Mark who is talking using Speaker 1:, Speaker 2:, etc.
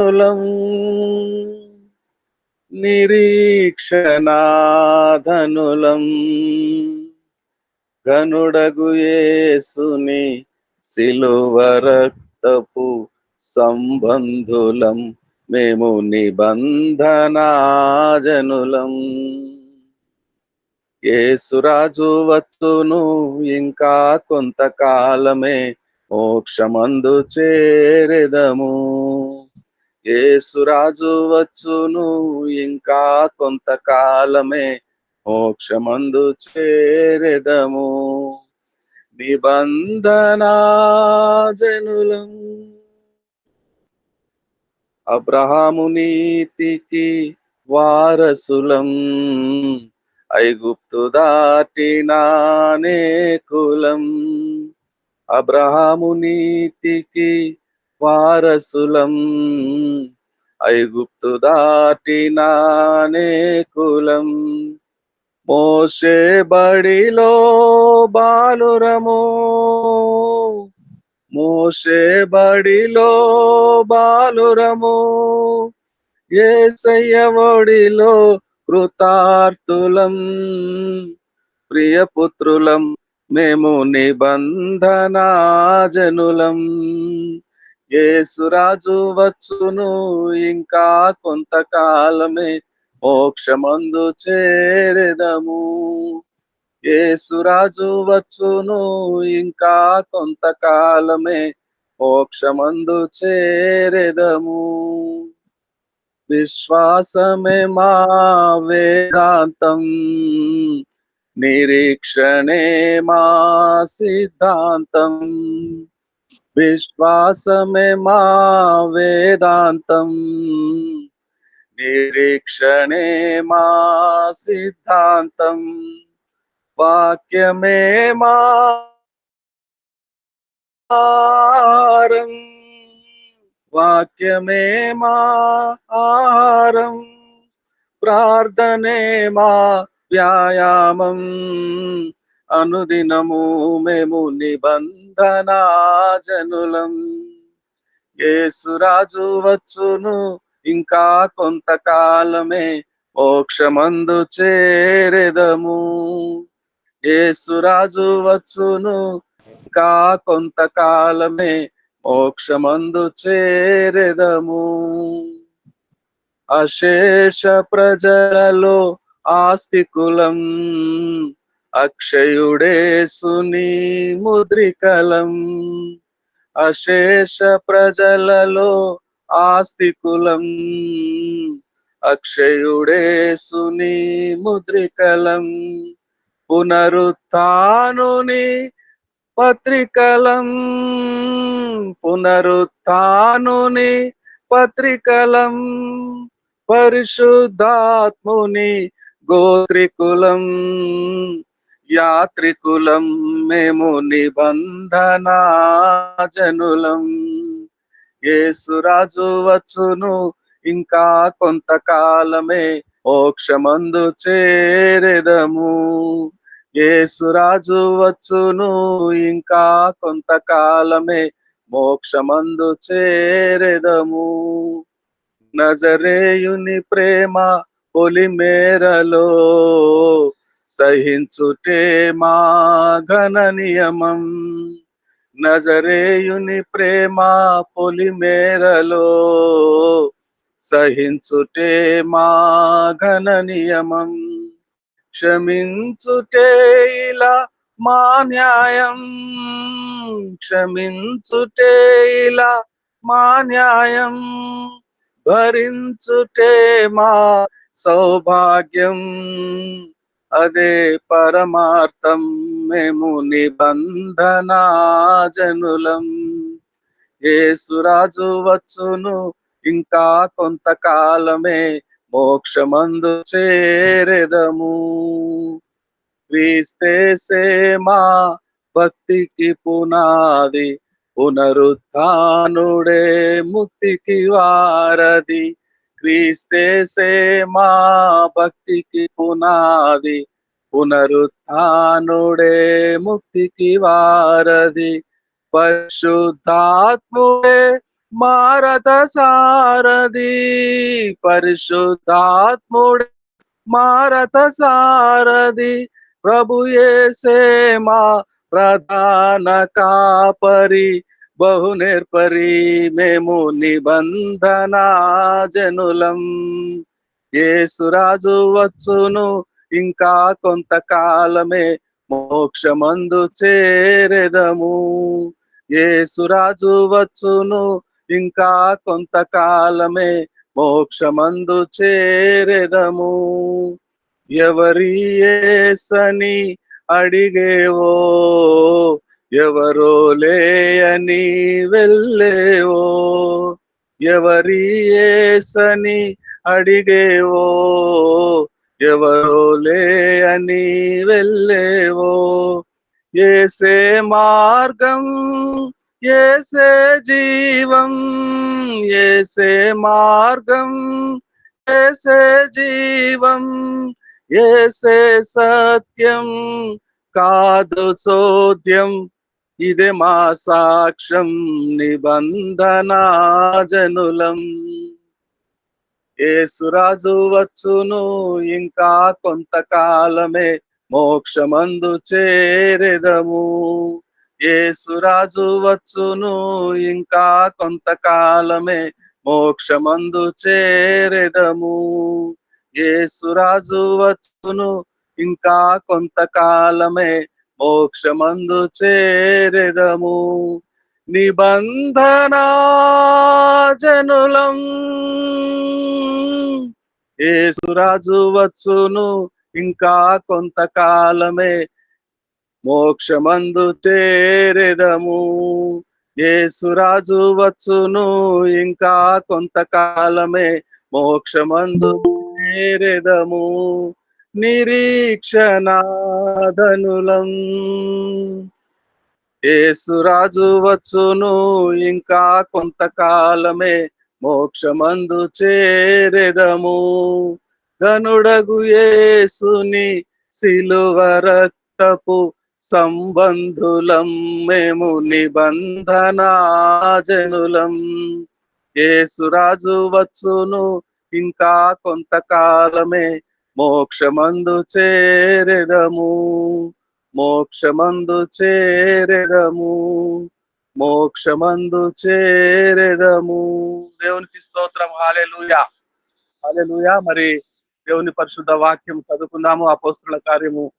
Speaker 1: మూలం నిరీక్షణాధనులం. గనుడగుయేసుని సిలువరక్తపు సంబంధులం. మేము నిబంధనాజనులం. ఏసురాజు వచ్చును ఇంకా కొంతకాలమే మోక్షమందు చేరెదము. యేసురాజు వచ్చును ఇంకా కొంతకాలమే మోక్షమందు చేరెదము. నిబంధనాజనులం అబ్రహాము నీతికి వారసులం ఐగుప్తు దాటినానే కులం అబ్రహాము నీతికి వారసులం. ఐగుప్తు దాటినానే కులం. మోసే బడిలో బాలురము. మోసే బడిలో బాలురము. ఏసయ్య ఒడిలో కృతార్థులం. ప్రియపుత్రులం మేము నిబంధనాజనులం. యేసురాజు వచ్చును ఇంకా కొంతకాలమే మోక్షమందు చేరెదము. యేసురాజు వచ్చును ఇంకా కొంతకాలమే మోక్షమందు చేరెదము. విశ్వాసమే మా వేదాంతం నిరీక్షణే మా సిద్ధాంతం. విశ్వాసమే మా వేదాంతం నిరీక్షణే మా సిద్ధాంతం వాక్యమే మా ఆహారం వాక్యమే మా ఆహారం ప్రార్థనే మా వ్యాయామం అనుదినము మేము నిబంధనాజనులం. యేసురాజు వచ్చును ఇంకా కొంతకాలమే మోక్షమందు చేరెదము. యేసురాజు వచ్చును ఇంకా కొంతకాలమే మోక్షమందు చేరెదము. అశేష ప్రజలలో ఆస్తికులం అక్షయుడే సుని ముద్రికలం. అశేష ప్రజలలో ఆస్తికులం. అక్షయుడే సుని ముద్రికలం. పునరుత్నుని పత్రికలం. పునరుత్నుని పత్రికలం. పరిశుద్ధాత్ముని గోత్రికులం. యాత్రికులం మేము నిబంధనాజనులం. యేసురాజు వచ్చును ఇంకా కొంతకాలమే మోక్షమందు చేరెదము. యేసురాజు వచ్చును ఇంకా కొంతకాలమే మోక్షమందు చేరెదము. నజరేయుని ప్రేమ పొలిమేరలో సహించుటే మా ఘన నియమం. నజరేయుని ప్రేమ పొలిమేరలో సహించుటే మా ఘన నియమం. క్షమించుటే ఇలా మా న్యాయం. క్షమించుటే ఇలా మా న్యాయం. భరించుటే మా సౌభాగ్యం. అదే పరమార్థం మేము నిబంధనాజనులం. యేసురాజు వచ్చును ఇంకా కొంతకాలమే మోక్షమందు చేరెదము. క్రీస్తేసే మా భక్తికి పునాది పునరుత్నుడే ముక్తికి వారది. క్రీస్తేసే మా భక్తికి పునాది పునరుత్నుడే ముక్తికి వారది పరిశుద్ధాత్ముడే మారత సారది పరిశుద్ధాత్ముడే మారత సారది ప్రభు యేసే మా ప్రధాన కాపరి బహు నేర్పరి మేము నిబంధన జనులం యేసురాజు వచ్చును ఇంకా కొంతకాలమే మోక్షమందు చేరెదము. యేసురాజు వచ్చును ఇంకా కొంతకాలమే మోక్షమందు చేరెదము. ఎవరి ఏసని అడిగేవో ఎవరో లేయని వెళ్ళేవో ఎవరి ఏసని అడిగేవో ఎవరో లేయని వెళ్ళేవో. ఏసే మార్గం ఏసే జీవం ఏసే మార్గం ఏసే జీవం ఏసే సత్యం కాదు సోద్యం ఇదే మా సాక్ష్యం నిబంధనాజనులం ఏసురాజు వచ్చును ఇంకా కొంతకాలమే మోక్షమందు చేరెదము. ఏసురాజు వచ్చును ఇంకా కొంతకాలమే మోక్షమందు చేరెదము. ఏసురాజు వచ్చును ఇంకా కొంతకాలమే మోక్షమందు చేరెదము. నిబంధన జనులం ఏసురాజు వచ్చును ఇంకా కొంతకాలమే. మోక్షమందు చేరెదము. ఏసురాజు వచ్చును ఇంకా కొంతకాలమే. మోక్షమందు చేరెదము. నిరీక్షణాధనులం. ఏసురాజు వచ్చును ఇంకా కొంతకాలమే మోక్షమందు చేరెదము. గనుడగు ఏసుని సిలువ రక్తపు సంబంధులం మేము నిబంధనాజనులం. ఏసురాజు వచ్చును ఇంకా కొంతకాలమే మోక్షమందు చేరెదము మోక్షమందు చేరెదము మోక్షమందు చేరెదము. దేవునికి స్తోత్రం. హాలెలుయా హాలెలుయా మరి దేవుని పరిశుద్ధ వాక్యం చదువుకుందాము అపోస్తుల కార్యము.